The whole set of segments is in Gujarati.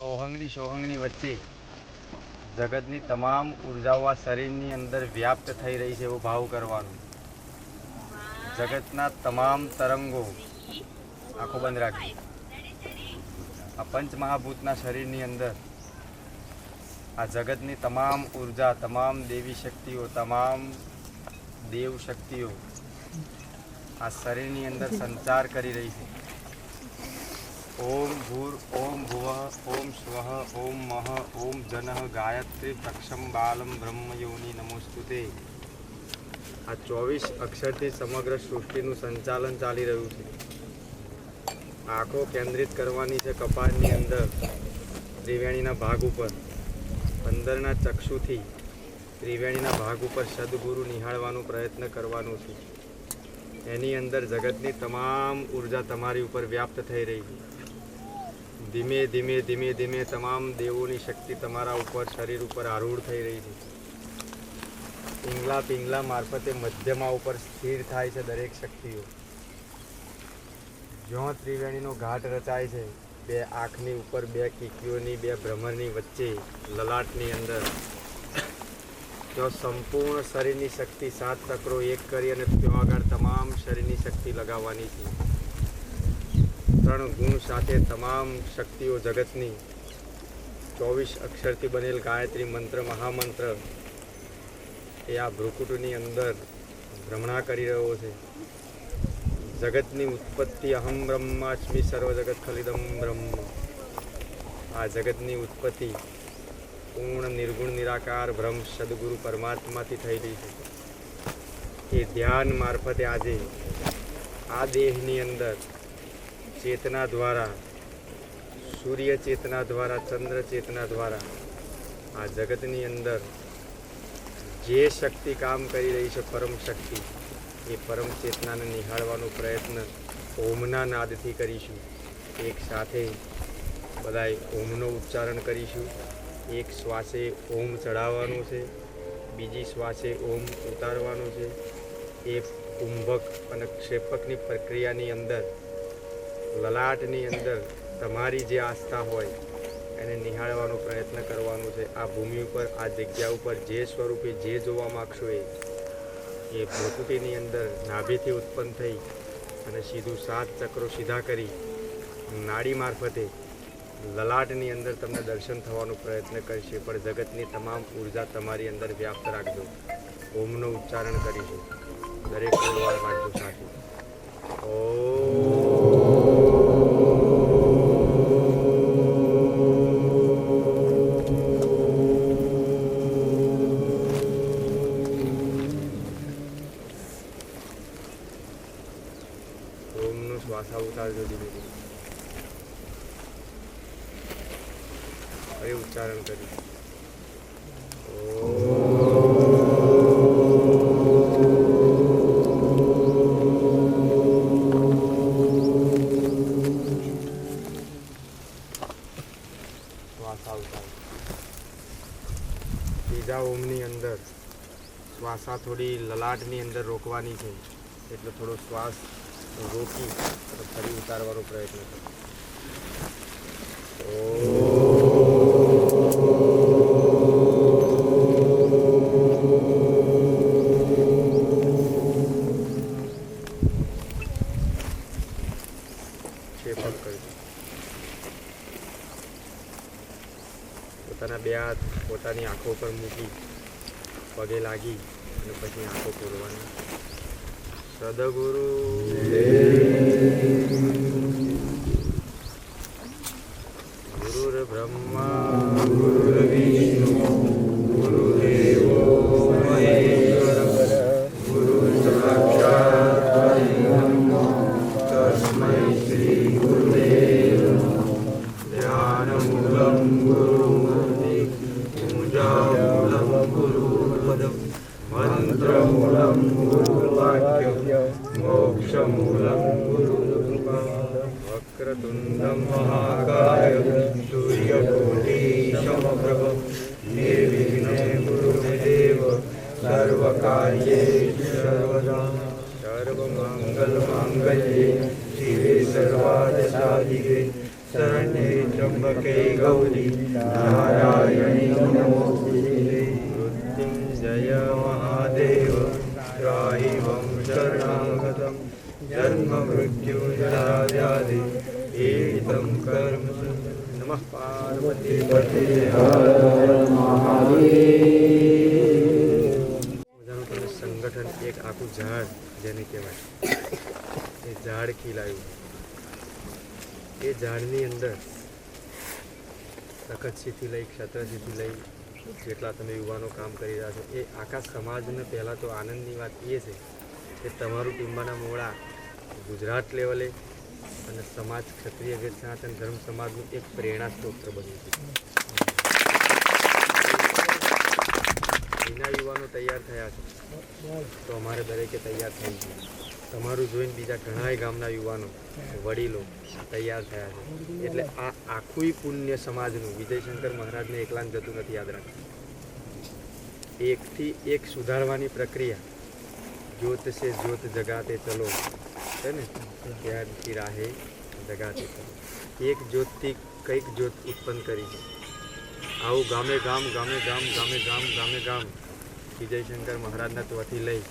ઓહંગની સોહંગની વચ્ચે જગતની તમામ ઉર્જાઓ આ શરીરની અંદર વ્યાપ્ત થઈ રહી છે એવો ભાવ કરવાનો. જગતના તમામ તરંગો આંખો બંધ રાખી. આ પંચમહાભૂતના શરીરની અંદર આ જગતની તમામ ઊર્જા, તમામ દેવી શક્તિઓ, તમામ દેવ શક્તિઓ આ શરીરની અંદર સંચાર કરી રહી છે. ઓમ ભૂર ઓમ ભુવ ઓમ સ્વ ઓમ મહ ઓમ જનઃ ગાયત્રી તક્ષમ બાલમ બ્રહ્મ યોની નમોસ્તુતે આ ચોવીસ અક્ષરથી સમગ્ર સૃષ્ટિનું સંચાલન ચાલી રહ્યું છે આંખો કેન્દ્રિત કરવાની છે કપાળની અંદર ત્રિવેણીના ભાગ ઉપર અંદરના ચક્ષુથી ત્રિવેણીના ભાગ ઉપર સદગુરુ નિહાળવાનો પ્રયત્ન કરવાનો છે એની અંદર જગતની તમામ ઊર્જા તમારી ઉપર વ્યાપ્ત થઈ રહી છે ધીમે ધીમે ધીમે ધીમે તમામ દેવોની શક્તિ તમારા ઉપર, શરીર ઉપર આરૂઢ થઈ રહી છે. પિંગલા પિંગલા મારફતે મધ્યમાં ઉપર સ્થિર થાય છે દરેક શક્તિઓ. જ્યાં ત્રિવેણીનો ઘાટ રચાય છે, બે આંખની ઉપર બે કીકીઓની, બે ભ્રમરની વચ્ચે લલાટની અંદર. ત્યાં સંપૂર્ણ શરીરની શક્તિ સાત ચક્રો એક કરી અને ત્યાં આગળ તમામ શરીરની શક્તિ લગાવવાની છે. ત્રણ ગુણ સાથે તમામ શક્તિઓ જગતની ચોવીસ અક્ષરથી બનેલ ગાયત્રી મંત્ર, મહામંત્ર એ આ ભ્રુકુટની અંદર ભ્રમણા કરી રહ્યો છે. જગતની ઉત્પત્તિ અહમ બ્રહ્માસ્મિ સર્વ જગત ખલિદમ બ્રહ્મ. આ જગતની ઉત્પત્તિ પૂર્ણ, નિર્ગુણ, નિરાકાર બ્રહ્મ સદગુરુ પરમાત્માથી થયેલી છે. એ ધ્યાન મારફતે આજે આ દેહની અંદર ચેતના દ્વારા, સૂર્ય ચેતના દ્વારા, ચંદ્ર ચેતના દ્વારા આ જગતની અંદર જે શક્તિ કામ કરી રહી છે પરમ શક્તિ, એ પરમ ચેતનાને નિહાળવાનો પ્રયત્ન ઓમના નાદથી કરીશું. એક સાથે બધાએ ઓમનો ઉચ્ચારણ કરીશું. એક શ્વાસે ઓમ ચડાવવાનો છે, બીજી શ્વાસે ઓમ ઉતારવાનો છે. એ કુંભક અને ક્ષેપકની પ્રક્રિયાની અંદર લલાટની અંદર તમારી જે આસ્થા હોય, એને નિહાળવાનો પ્રયત્ન કરવાનો છે. આ ભૂમિ ઉપર, આ જગ્યા ઉપર જે સ્વરૂપે જે જોવા માગશો એ એ ભૂકુટીની અંદર નાભીથી ઉત્પન્ન થઈ અને સીધું સાત ચક્રો સીધા કરી નાડી મારફતે લલાટની અંદર તમને દર્શન થવાનો પ્રયત્ન કરશે. પણ જગતની તમામ ઊર્જા તમારી અંદર વ્યાપ્ત રાખજો. ઓમનું ઉચ્ચારણ કરીશું. દરેક પરિવાર રાખજો સાથે ઓમ ત્રીજા ઓમની અંદર શ્વાસા થોડી લલાટની અંદર રોકવાની છે. એટલે થોડો શ્વાસ રોકી ફરી ઉતારવાનો પ્રયત્ન કરો. પોતાના બે હાથ પોતાની આંખો પર મૂકી પગે લાગી અને પછી આંખો ખોલવાની. સદગુરુ. તંત્રમૂલમ ગુરુવાક્ય મોક્ષમૂલમ ગુરુકૃપા વક્રતુંડમ મહા પાર્વતી પતે મજાનું તમે સંગઠન એક આખું ઝાડ જેને કહેવાય એ ઝાડ ખીલાયું એ ઝાડની અંદર તખતસિંહથી લઈ ક્ષત્રસિંહથી લઈ જેટલા તમે યુવાનો કામ કરી રહ્યા છો એ આખા સમાજને પહેલાં તો આનંદની વાત એ છે કે તમારું ટીમ્બાના મોડા ગુજરાત લેવલે અને સમાજ ક્ષત્રિય વીર સનાતન ધર્મ સમાજનું એક પ્રેરણા સ્ત્રોત બન્યું છે. એના યુવાનો તૈયાર થયા છે. તો અમારે દરેકે તૈયાર થઈ ગયું. તમારું જોઈને બીજા ઘણા ગામના યુવાનો, વડીલો તૈયાર થયા છે. એટલે આ આખું પુણ્ય સમાજનું, વિજયશંકર મહારાજને એકલાને જતું નથી યાદ રાખવું એકથી એક સુધારવાની પ્રક્રિયા જ્યોત છે જ્યોત જગાતે ચલો. છે ને? ત્યારથી રાહે જગાતે ચલો એક જ્યોતથી કંઈક જ્યોત ઉત્પન્ન કરી છે. આવું ગામે ગામ ગામે ગામ ગામે ગામ ગામે ગામ વિજયશંકર મહારાજના ત્વથી લઈ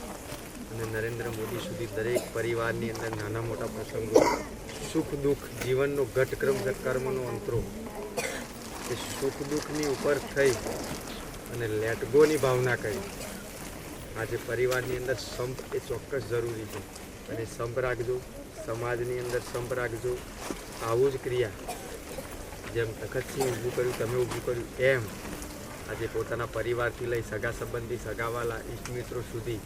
અને નરેન્દ્ર મોદી સુધી દરેક પરિવારની અંદર નાના મોટા પ્રસંગો, સુખ દુઃખ જીવનનો ઘટક્રમ કર્મનો અંતરો, એ સુખ દુઃખની ઉપર થઈ અને લેટગોની ભાવના કરી. આજે પરિવારની અંદર સંપ એ ચોક્કસ જરૂરી છે. અને સંપ રાખજો સમાજની અંદર સંપ રાખજો આવું જ ક્રિયા. જેમ તખતસિંહ ઊભું કર્યું, તમે ઊભું કર્યું, એમ આજે પોતાના પરિવારથી લઈ સગા સંબંધી, સગાવાલા ઈષ્ટ મિત્રો સુધી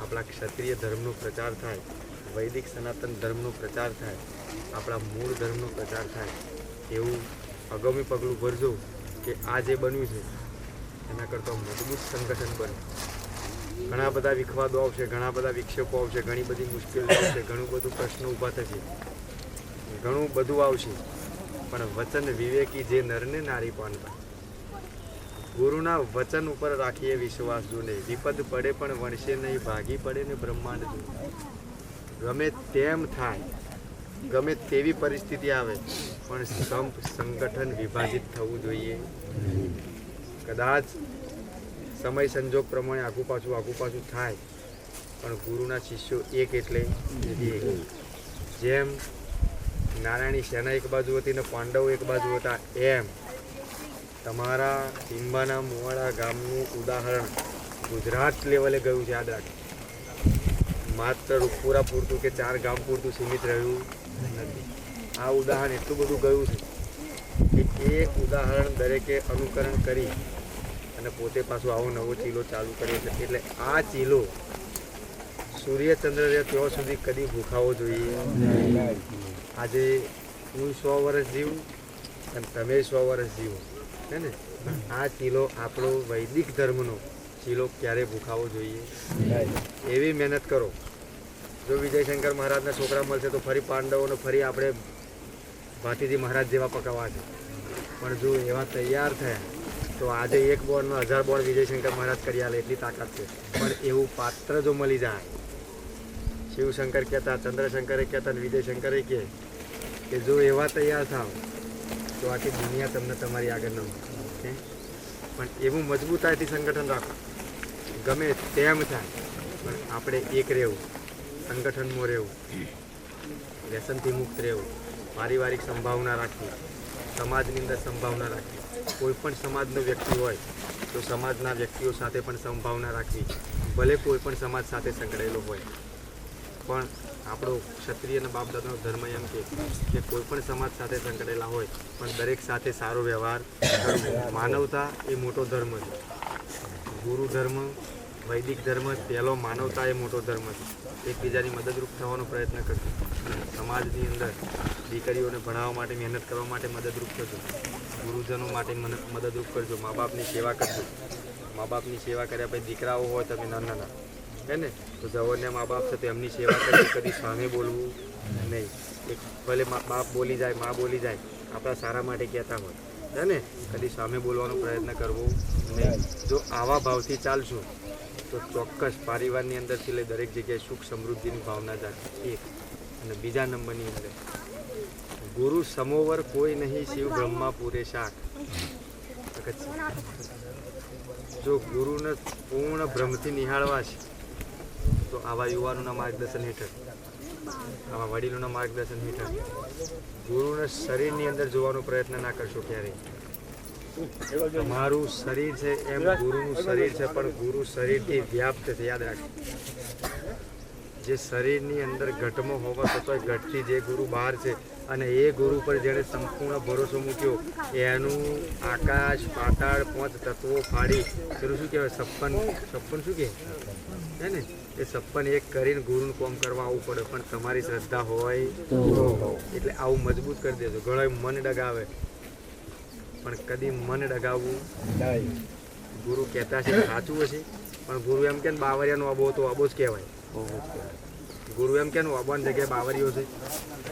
આપણા ક્ષત્રિય ધર્મનો પ્રચાર થાય, વૈદિક સનાતન ધર્મનો પ્રચાર થાય, આપણા મૂળ ધર્મનો પ્રચાર થાય. એવું અગામી પગલું ભરજો કે આ જે બન્યું છે, એના કરતાં મજબૂત સંગઠન બને ઘણા બધા વિખવાદો આવશે, ઘણા બધા વિક્ષેપો આવશે, ઘણી બધી મુશ્કેલીઓ આવશે, ઘણું બધું પ્રશ્નો ઊભા થશે. ઘણું બધું આવશે. પણ વચન વિવેકી જે નરને નારી પાનતા ગુરુના વચન ઉપર રાખીએ વિશ્વાસ જોને. વિપદ પડે પણ વણશે નહીં, ભાગી પડે ને બ્રહ્માંડ જો ગમે તેમ થાય, ગમે તેવી પરિસ્થિતિ આવે, પણ સંપ, સંગઠન વિભાજિત થવું જોઈએ. કદાચ સમય સંજોગ પ્રમાણે આગુ પાછું આગુ પાછું થાય. પણ ગુરુના શિષ્યો એક એટલે જેમ નારાયણી સેના એક બાજુ હતી ને પાંડવો એક બાજુ હતા, એમ તમારા ટીંબાના મુવાડા ગામનું ઉદાહરણ ગુજરાત લેવલે ગયું છે, યાદ રાખ માત્ર રૂપપુરા પૂરતું કે ચાર ગામ પૂરતું સીમિત રહ્યું નથી. આ ઉદાહરણ એટલું બધું ગયું છે કે એ ઉદાહરણ દરેકે અનુકરણ કરી અને પોતે પાછું આવો નવો ચીલો ચાલુ કર્યો છે. એટલે આ ચીલો સૂર્યચંદ્ર ત્યાં સુધી કદી ભૂખાવો જોઈએ આજે હું સો વર્ષ જીવું અને તમે સો વર્ષ જીવો. હે ને? આ ચીલો આપણો વૈદિક ધર્મનો ચીલો ક્યારે ભૂખાવો જોઈએ? એવી મહેનત કરો. જો વિજયશંકર મહારાજના છોકરા મળશે તો ફરી પાંડવોને ફરી આપણે ભાતીજી મહારાજ જેવા પકાવવા છે. પણ જો એવા તૈયાર થયા તો આજે એક બોર્ડનો હજાર બોર્ડ વિજયશંકર મહારાજ કરી આલે એટલી તાકાત છે. પણ એવું પાત્ર જો મળી જાય, શિવશંકર કહેતા, ચંદ્રશંકરે કહેતા અને વિજયશંકરે કહે કે જો એવા તૈયાર થાવ, તો આખી દુનિયા તમને તમારી આગળ ન મૂકે પણ એવું મજબૂતાઈથી સંગઠન રાખો. ગમે તેમ થાય, પણ આપણે એક રહેવું, સંગઠનમાં રહેવું. વ્યસનથી મુક્ત રહેવું, પારિવારિક સંભાવના રાખવી, સમાજની અંદર સંભાવના રાખવી. કોઈ પણ સમાજનો વ્યક્તિ હોય, તો સમાજના વ્યક્તિઓ સાથે પણ સંભાવના રાખવી. ભલે કોઈ પણ સમાજ સાથે સંકળાયેલો હોય. પણ આપણો ક્ષત્રિય અને બાપદાદાનો ધર્મ એમ કે કે કોઈ પણ સમાજ સાથે સંકળાયેલા હોય, પણ દરેક સાથે સારો વ્યવહાર માનવતા એ મોટો ધર્મ છે. ગુરુ ધર્મ, વૈદિક ધર્મ, પહેલો માનવતા એ મોટો ધર્મ છે. એકબીજાની મદદરૂપ થવાનો પ્રયત્ન કરજો સમાજની અંદર દીકરીઓને ભણાવવા માટે, મહેનત કરવા માટે મદદરૂપ કરજો ગુરુજનો માટે મદદરૂપ કરજો. મા બાપની સેવા કરજો. મા બાપની સેવા કર્યા પછી દીકરાઓ હોય તમે નાના નાના હે ને? તો જવરને મા બાપ છે તો એમની સેવા કરવી, કદી સામે બોલવું નહીં. એક ભલે બાપ બોલી જાય, મા બોલી જાય, આપણા સારા માટે કહેતા હોય, હે ને? કદી સામે બોલવાનો પ્રયત્ન કરવો નહીં. જો આવા ભાવથી ચાલશું, તો ચોક્કસ પરિવારની અંદરથી લઈ દરેક જગ્યાએ સુખ સમૃદ્ધિની ભાવના જાગે એક અને બીજા નંબરની અંદર. ગુરુ સમોવર કોઈ નહીં, શિવ બ્રહ્મા પૂરે શાક. જો ગુરુને પૂર્ણ બ્રહ્મથી નિહાળવા છે, તો આવા યુવાનોના માર્ગદર્શન હેઠળ, આવા વડીલોના માર્ગદર્શન હેઠળ ગુરુને શરીરની અંદર જોવાનો પ્રયત્ન ના કરશો ક્યારેય. તમારું શરીર છે એમ ગુરુનું શરીર છે, પણ ગુરુ શરીરથી વ્યાપ્ત છે, યાદ રાખો. જે શરીરની અંદર ઘટમાં હોવા છતાંય ઘટથી જે ગુરુ બહાર છે અને એ ગુરુ પર જેણે સંપૂર્ણ ભરોસો મૂક્યો એનું આકાશ પાતાળ પાંચ તત્વો ફાડી પેલું શું કહેવાય? છપ્પન છપ્પન શું કહે હે ને? એ છપ્પન એક કરીને ગુરુનું કોમ કરવા આવવું પડે પણ તમારી શ્રદ્ધા હોય એટલે આવું મજબૂત કરી દેજો. ઘણા મન ડગાવે. પણ કદી મન ડગાવવું ગુરુ કહેતા છે સાચું હશે? પણ ગુરુ એમ કે બાવરિયાનો અબો તો અબો જ કહેવાય. ગુરુ એમ કે ને અબાની જગ્યાએ બાવરીઓ છે.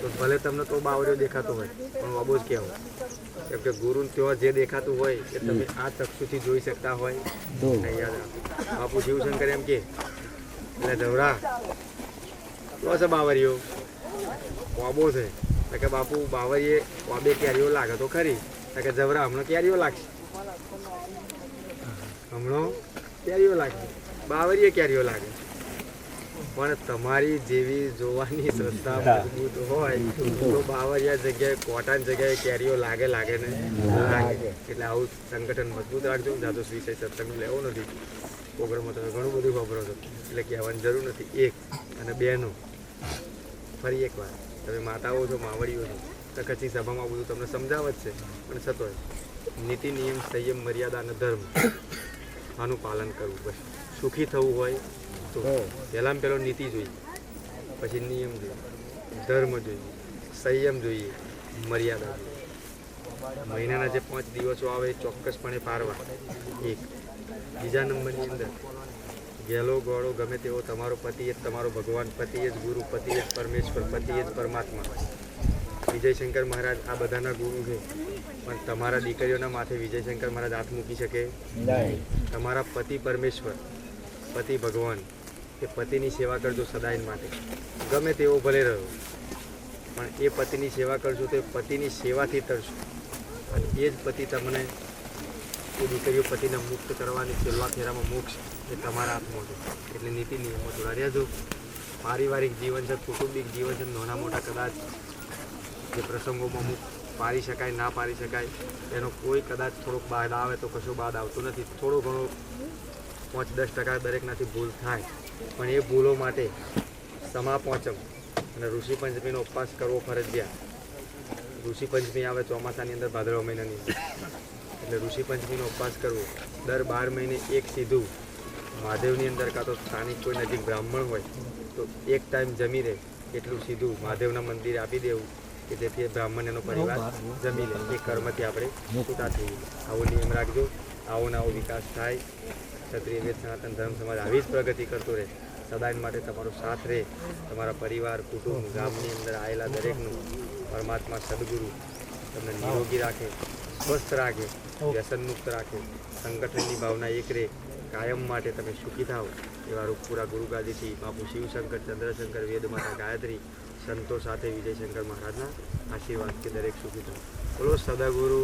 તો ભલે તમને તો બાવરીઓ દેખાતો હોય પણ વાબો જ કહેવાય કેમ કે ગુરુ ત્યાં જે દેખાતું હોય એ તમે આ ચક્ષુથી જોઈ શકતા હોય. યાદ રાખો. બાપુ શિવશંકર એમ કે એટલે જવરા તો છે બાવરીઓ? વાબો છે. કે બાપુ બાવરીએ વાબે કેરીઓ લાગે તો ખરી. કે જવરા હમણાં કેરીઓ લાગશે? હમણાં કેરીઓ લાગે બાવરીએ કેરીઓ લાગે? પણ તમારી જેવી જોવાની શ્રદ્ધા મજબૂત હોય તો બાવરિયા જગ્યાએ કોટાની જગ્યાએ કેરીઓ લાગે લાગે ને? લાગે. એટલે આવું સંગઠન મજબૂત રાખજો. જાતો વિષય સત્સંગ લેવો નથી. પ્રોગ્રામમાં તમે ઘણું બધું વાપરો છો. એટલે કહેવાની જરૂર નથી. એક અને બેનો. ફરી એકવાર. તમે માતાઓ છો માવડીઓ છો તો કચ્છી સભામાં બધું તમને સમજાવે જ છે. પણ છતોય નીતિ નિયમ સંયમ મર્યાદા અને ધર્મ આનું પાલન કરવું બસ. સુખી થવું હોય તો પહેલાં પહેલો નીતિ જોઈએ પછી નિયમ જોઈએ ધર્મ જોઈએ સંયમ જોઈએ મર્યાદા જોઈએ. મહિનાના જે પાંચ દિવસો આવે એ ચોક્કસપણે પારવા એક. બીજા નંબરની અંદર ગેલો ગોળો ગમે તેવો તમારો પતિ જ તમારો ભગવાન પતિ જ ગુરુ પતિ જ પરમેશ્વર પતિ જ પરમાત્મા. વિજયશંકર મહારાજ આ બધાના ગુરુ છે પણ તમારા દીકરીઓના માથે વિજયશંકર મહારાજ હાથ મૂકી શકે? તમારા પતિ પરમેશ્વર પતિ ભગવાન એ પતિની સેવા કરજો સદાય માટે. ગમે તેવો ભલે રહ્યો. પણ એ પતિની સેવા કરશો તો એ પતિની સેવાથી તરશો. અને એ જ પતિ તમને, એ દીકરીઓ પતિને મુક્ત કરવાની છેલ્લા ફેરામાં મોક્ષ એ તમારા હાથમાં છે. એટલે નીતિ નિયમો થોડા રહેજો. પારિવારિક જીવન છે, કુટુંબિક જીવન છે, નાના મોટા કદાચ જે પ્રસંગોમાં મુક્ત પારી શકાય, ના પારી શકાય, એનો કોઈ કદાચ થોડોક બાદ આવે તો કશું બાદ આવતું નથી. થોડો ઘણો પાંચ દસ ટકા દરેકનાથી ભૂલ થાય. પણ એ ભૂલો માટે સમા પહોંચમ અને ઋષિ પંચમીનો ઉપવાસ કરવો ફરજિયાત. ઋષિ પંચમી આવે ચોમાસાની અંદર ભાદરવા મહિનાની. એટલે ઋષિ પંચમીનો ઉપવાસ કરવો. દર બાર મહિને એક સીધું. મહાદેવની અંદર કાં તો સ્થાનિક કોઈ નજીક બ્રાહ્મણ હોય તો એક ટાઈમ જમી રહે એટલું સીધું મહાદેવના મંદિરે આપી દેવું કે જેથી એ બ્રાહ્મણ એનો પરિવાર જમી લે. એ કર્મથી આપણે છૂટા થઈએ. આવો નિયમ રાખજો. આવો ને આવો વિકાસ થાય. ક્ષત્રિય વેદ સનાતન ધર્મ સમાજ આવી જ પ્રગતિ કરતો રહે. સદાય માટે તમારો સાથ રહે. તમારા પરિવાર, કુટુંબ, ગામની અંદર આવેલા દરેકનું પરમાત્મા સદગુરુ તમને નિરોગી રાખે, સ્વસ્થ રાખે વ્યસન મુક્ત રાખે. સંગઠનની ભાવના એક રહે. કાયમ માટે તમે સુખી થાઓ. એવા રૂપપુરા ગુરુગાદીથી બાપુ શિવશંકર, ચંદ્રશંકર વેદમાતા ગાયત્રી, સંતો સાથે વિજયશંકર મહારાજના આશીર્વાદ કે દરેક સુખી થાઓ. બોલો સદગુરુ.